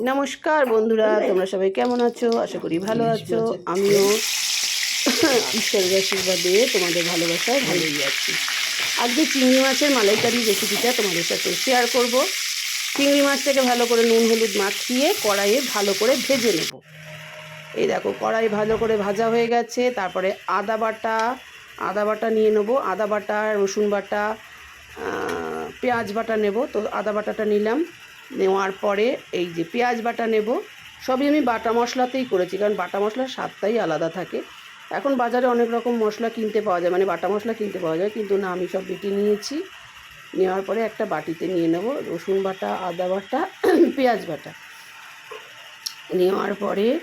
নমস্কার বন্ধুরা তোমরা সবাই কেমন আছো? আশা করি ভালো আছো। আমিও ঈশ্বরের আশীর্বাদে তোমাদের ভালোবাসায় ভালোই আছি। আজকে চিংড়ি মাছের মালাইকারি রেসিপিটা তোমাদের সাথে শেয়ার করব। চিংড়ি মাছটাকে ভালো করে নুন হলুদ মাখিয়ে কড়াইয়ে ভালো করে ভেজে নেব। এই দেখো কড়াই ভালো করে ভাজা হয়ে গেছে। তারপরে আদা বাটা আদা বাটা নিয়ে নেব। আদা বাটা রসুন বাটা পেঁয়াজ বাটা নেব। তো আদা বাটাটা নিলাম। নেওয়ার পরে এই যে পেঁয়াজ বাটা নেব, সবই আমি বাটা মশলাতেই করেছি, কারণ বাটা মশলার স্বাদটাই আলাদা থাকে। এখন বাজারে অনেক রকম মশলা কিনতে পাওয়া যায় মানে বাটা মশলা কিনতে পাওয়া যায়, কিন্তু না, আমি সব বেটে নিয়েছি। নেওয়ার পরে একটা বাটিতে নিয়ে নেব, রসুন বাটা, আদা বাটা, পেঁয়াজ বাটা। নেওয়ার পরে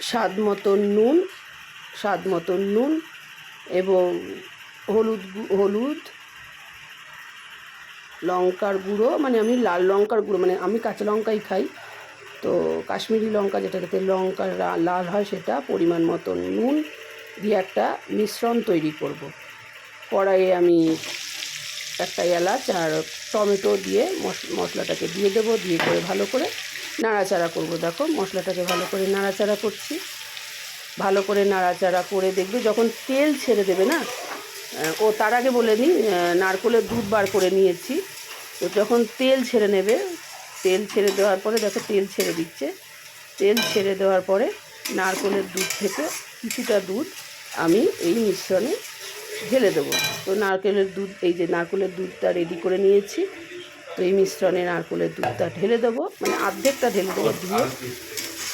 স্বাদ মতন নুন, স্বাদ মতন নুন এবং হলুদ হলুদ লঙ্কার গুঁড়ো মানে আমি লাল লঙ্কার গুঁড়ো মানে আমি কাঁচা লঙ্কাই খাই। তো কাশ্মীরি লঙ্কা যেটাতে লঙ্কা লাল হয় সেটা পরিমাণ মতো নুন দিয়ে একটা মিশ্রণ তৈরি করব। কড়াইয়ে আমি একটা এলাচ আর টমেটো দিয়ে মশ- মশলাটাকে দিয়ে দেবো, দিয়ে করে ভালো করে নাড়াচাড়া করব। দেখো মশলাটাকে ভালো করে নাড়াচাড়া করছি। ভালো করে নাড়াচাড়া করে দেখবে যখন তেল ছেড়ে দেবে না ও তার আগে বলে নিই নারকোলের দুধ বার করে নিয়েছি। তো যখন তেল ছেড়ে নেবে তেল ছেড়ে দেওয়ার পরে দেখো তেল ছেড়ে দিচ্ছে। তেল ছেড়ে দেওয়ার পরে নারকোলের দুধ থেকে কিছুটা দুধ আমি এই মিশ্রণে ঢেলে দেবো। তো নারকেলের দুধ এই যে নারকেলের দুধটা রেডি করে নিয়েছি তো এই মিশ্রণে নারকেলের দুধটা ঢেলে দেবো। মানে অর্ধেকটা ঢেলে দেবো দিয়ে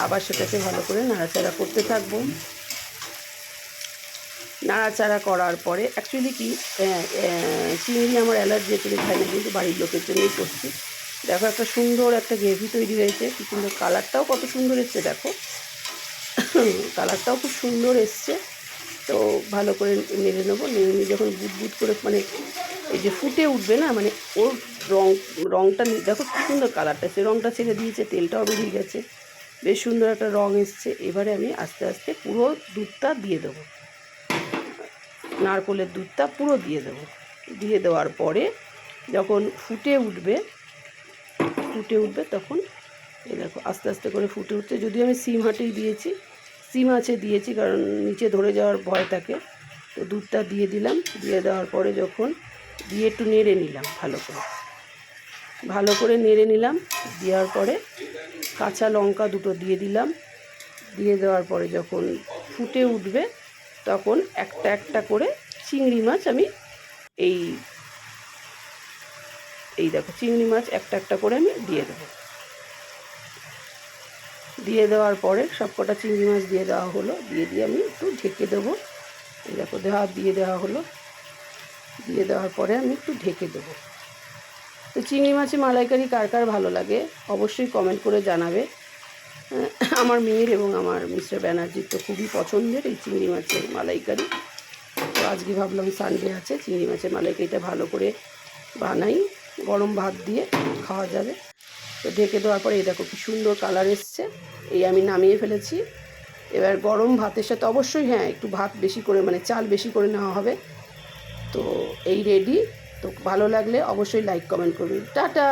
আবার সেটাকে ভালো করে নাড়াচাড়া করতে থাকব। নাড়াচাড়া করার পরে অ্যাকচুয়ালি কি চিংড়ি আমার অ্যালার্জি করে খাই না কিন্তু বাড়ির লোকের জন্যই করছি। দেখো একটা সুন্দর একটা গ্রেভি তৈরি হয়েছে, কি সুন্দর কালারটাও কত সুন্দর এসছে, দেখো। কালারটাও খুব সুন্দর এসছে। তো ভালো করে নেড়ে নেব, নেড়ে নিয়ে যখন বুট করে মানে এই যে ফুটে উঠবে না মানে ওর রং, রংটা দেখো কি সুন্দর কালারটা সে রংটা ছেড়ে দিয়েছে, তেলটাও বেরিয়ে গেছে। বেশ সুন্দর একটা রং এসছে, এবারে আমি আস্তে আস্তে পুরো দুধটা দিয়ে দেবো। নারকোলের দুধটা পুরো দিয়ে দেবো। দিয়ে দেওয়ার পরে যখন ফুটে উঠবে ফুটে উঠবে তখন এই দেখো আস্তে আস্তে করে ফুটে উঠছে। যদিও আমি সিম হাটেই দিয়েছি, সিম আছে দিয়েছি কারণ নিচে ধরে যাওয়ার ভয় থাকে। তো দুধটা দিয়ে দিলাম, দিয়ে দেওয়ার পরে যখন দিয়ে একটু নেড়ে নিলাম ভালো করে। ভালো করে নেড়ে নিলাম, দেওয়ার পরে কাঁচা লঙ্কা দুটো দিয়ে দিলাম। দিয়ে দেওয়ার পরে যখন ফুটে উঠবে তখন একটা একটা করে চিংড়ি মাছ আমি এই এই দেখো, চিংড়ি মাছ একটা একটা করে আমি দিয়ে দেবো। দিয়ে দেওয়ার পরে সব কটা চিংড়ি মাছ দিয়ে দেওয়া হলো, দিয়ে দিয়ে আমি একটু ঢেকে দেবো। এই দেখো, দেওয়া, দিয়ে দেওয়া হলো। দিয়ে দেওয়ার পরে আমি একটু ঢেকে দেবো। তো চিংড়ি মাছে মালাইকারি কার কার ভালো লাগে অবশ্যই কমেন্ট করে জানাবে। আমার মেয়ের এবং আমার মিস্টার ব্যানার্জির তো খুবই পছন্দের এই চিংড়ি মাছের মালাইকারি। তো আজকে ভাবলাম সানডে আছে, চিংড়ি মাছের মালাইকারিটা ভালো করে বানাই, গরম ভাত দিয়ে খাওয়া যাবে। তো ঢেকে দেওয়ার পরে এই দেখো কি সুন্দর কালার এসছে, এই আমি নামিয়ে ফেলেছি। এবার গরম ভাতের সাথে অবশ্যই হ্যাঁ একটু ভাত বেশি করে মানে চাল বেশি করে নেওয়া হবে। তো এই রেডি তো ভালো লাগলে অবশ্যই লাইক কমেন্ট করবেন। টাটা!